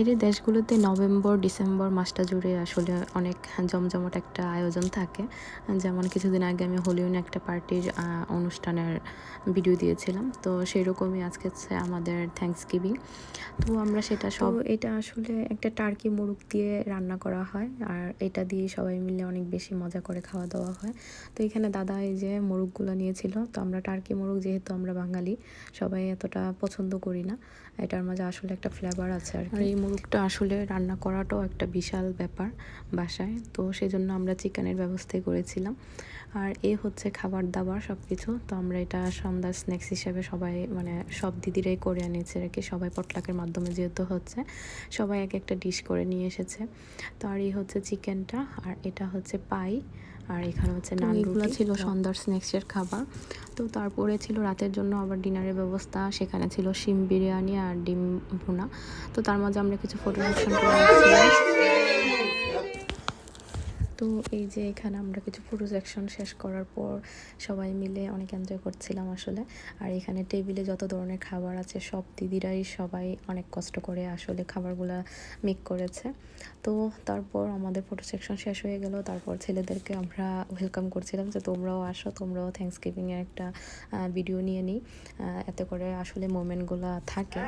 বাইরের দেশগুলোতে November December মাসটা জুড়ে আসলে অনেক জমজমাট একটা আয়োজন থাকে। যেমন কিছুদিন আগে আমি হলিউনে একটা পার্টির অনুষ্ঠানের ভিডিও দিয়েছিলাম। তো সেই রকমই আজকে হচ্ছে আমাদের থ্যাংকস গিভিং তো আমরা সেটা সব এটা আসলে একটা টার্কি মুরগ দিয়ে রান্না করা হয়। আর এটা দিয়ে সবাই মিলে অনেক বেশি মজা করে খাওয়া দাওয়া হয়। তো এখানে দাদা এই যে মোরগগুলো নিয়েছিল তো আমরা টার্কি মোরগ যেহেতু আমরা বাঙালি সবাই এতটা পছন্দ করি না। এটার মাঝে আসলে একটা ফ্লেভার আছে আর। এই মুরগটা আসলে রান্না করাটাও একটা বিশাল ব্যাপার বাসায়। তো সেই জন্য আমরা চিকেনের ব্যবস্থাই করেছিলাম। আর এ হচ্ছে খাবার দাবার সব কিছু তো আমরা এটা সন্ধ্যা স্ন্যাক্স হিসেবে সবাই মানে সব দিদিরাই করে এনেছে আর কি। সবাই পটলাকের মাধ্যমে যেহেতু হচ্ছে সবাই এক একটা ডিশ করে নিয়ে এসেছে। তো আর এই হচ্ছে চিকেনটা আর এটা হচ্ছে পাই আর এখানে হচ্ছে নান এগুলো ছিল সন্ধ্যার স্ন্যাক্সের খাবার। তো তারপরে ছিল রাতের জন্য আবার ডিনারের ব্যবস্থা। সেখানে ছিল শিম বিরিয়ানি আর ডিম ভুনা। তো তার মাঝে আমরা কিছু ফটো সেকশন। তো এই যে এখানে আমরা কিছু ফটো সেকশন শেষ করার পর সবাই মিলে অনেক এনজয় করছিলাম আসলে। আর এখানে টেবিলে যত ধরনের খাবার আছে, সব দিদিরাই সবাই অনেক কষ্ট করে আসলে খাবারগুলো মেক করেছে। তো তারপর আমাদের ফটো সেকশন শেষ হয়ে গেল। তারপর ছেলেদেরকে আমরা ওয়েলকাম করছিলাম যে, তোমরাও আসো, তোমরাও থ্যাংকস গিভিংয়ের একটা ভিডিও নিয়ে নিই। এতে করে আসলে মোমেন্টগুলো থাকে।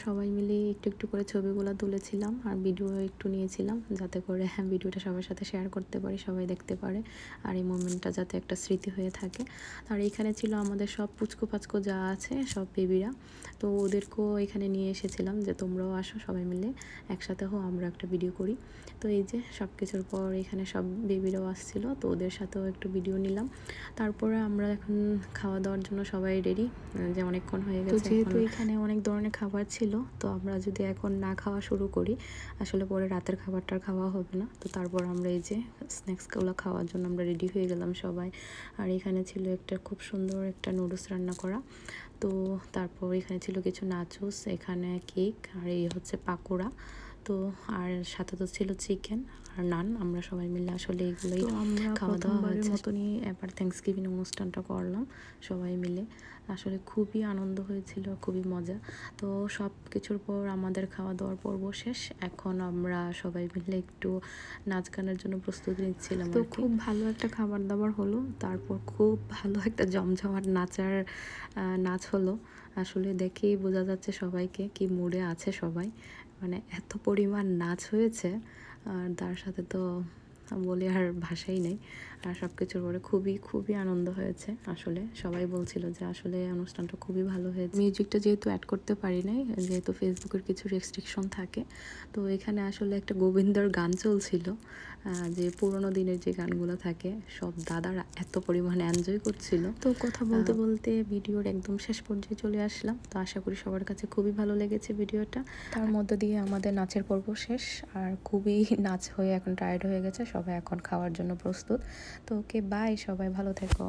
সবাই মিলে একটু একটু করে ছবিগুলো তুলেছিলাম আর ভিডিও একটু নিয়েছিলাম যাতে করে হ্যাঁ ভিডিওটা সবার সাথে শেয়ার করতে পারি সবাই দেখতে পারে আর এই মোমেন্টটা যাতে একটা স্মৃতি হয়ে থাকে। আর এখানে ছিল আমাদের সব পুচকো পাচকো যা আছে সব বেবিরা তো ওদেরকেও এখানে নিয়ে এসেছিলাম যে তোমরাও আসো সবাই মিলে একসাথে হো আমরা একটা ভিডিও করি। তো এই যে সব কিছুর পর এখানে সব বেবিরাও আসছিল তো ওদের সাথেও একটু ভিডিও নিলাম। তারপরে আমরা এখন খাওয়া দাওয়ার জন্য সবাই রেডি যে অনেকক্ষণ হয়ে গেছে যেহেতু এখানে অনেক ধরনের খাবার ছিল তো আমরা যদি এখন না খাওয়া শুরু করি, আসলে পরে রাতের খাবারটা খাওয়া হবে না। তো তারপর আমরা এই যে স্ন্যাক্সগুলো খাওয়ার জন্য আমরা রেডি হয়ে গেলাম সবাই। আর এখানে ছিল একটা খুব সুন্দর একটা নুডলস রান্না করা। তো তারপর এখানে ছিল কিছু নাচুস এখানে কেক আর এই হচ্ছে পাকোড়া। তো আর সাথে তো ছিল চিকেন আর নান আমরা সবাই মিলে আসলে এগুলোই আমরা খাওয়া দাওয়া হয়েছে। মতনই এবার থ্যাংকস গিভিং অনুষ্ঠানটা করলাম সবাই মিলে। আসলে খুবই আনন্দ হয়েছিল খুবই মজা। তো সব কিছুর পর আমাদের খাওয়া দাওয়ার পর্ব শেষ। এখন আমরা সবাই মিলে একটু নাচ গানের জন্য প্রস্তুতি নিচ্ছিলাম তো খুব ভালো একটা খাবার দাবার হলো তারপর খুব ভালো একটা জমজমাট নাচার নাচ হলো। আসলে দেখেই বোঝা যাচ্ছে সবাইকে কি মুডে আছে সবাই। মানে এত পরিমাণ নাচ হয়েছে আর তার সাথে তো বলে আর ভাষাই নেই। আর সব কিছুর পরে খুবই খুবই আনন্দ হয়েছে। আসলে সবাই বলছিল যে আসলে অনুষ্ঠানটা খুবই ভালো হয়েছে। মিউজিকটা যেহেতু অ্যাড করতে পারি নাই যেহেতু ফেসবুকের কিছু রেস্ট্রিকশন থাকে তো এখানে আসলে একটা গোবিন্দর গান চলছিল যে পুরোনো দিনের যে গানগুলো থাকে সব দাদারা এত পরিমাণে এনজয় করছিল। তো কথা বলতে বলতে ভিডিওর একদম শেষ পর্যায়ে চলে আসলাম। তো আশা করি সবার কাছে খুবই ভালো লেগেছে ভিডিওটা। তার মধ্য দিয়ে আমাদের নাচের পর্ব শেষ আর খুবই নাচ হয়ে এখন টায়ার্ড হয়ে গেছে সবাই এখন খাওয়ার জন্য প্রস্তুত। তো ওকে বাই সবাই ভালো থেকো।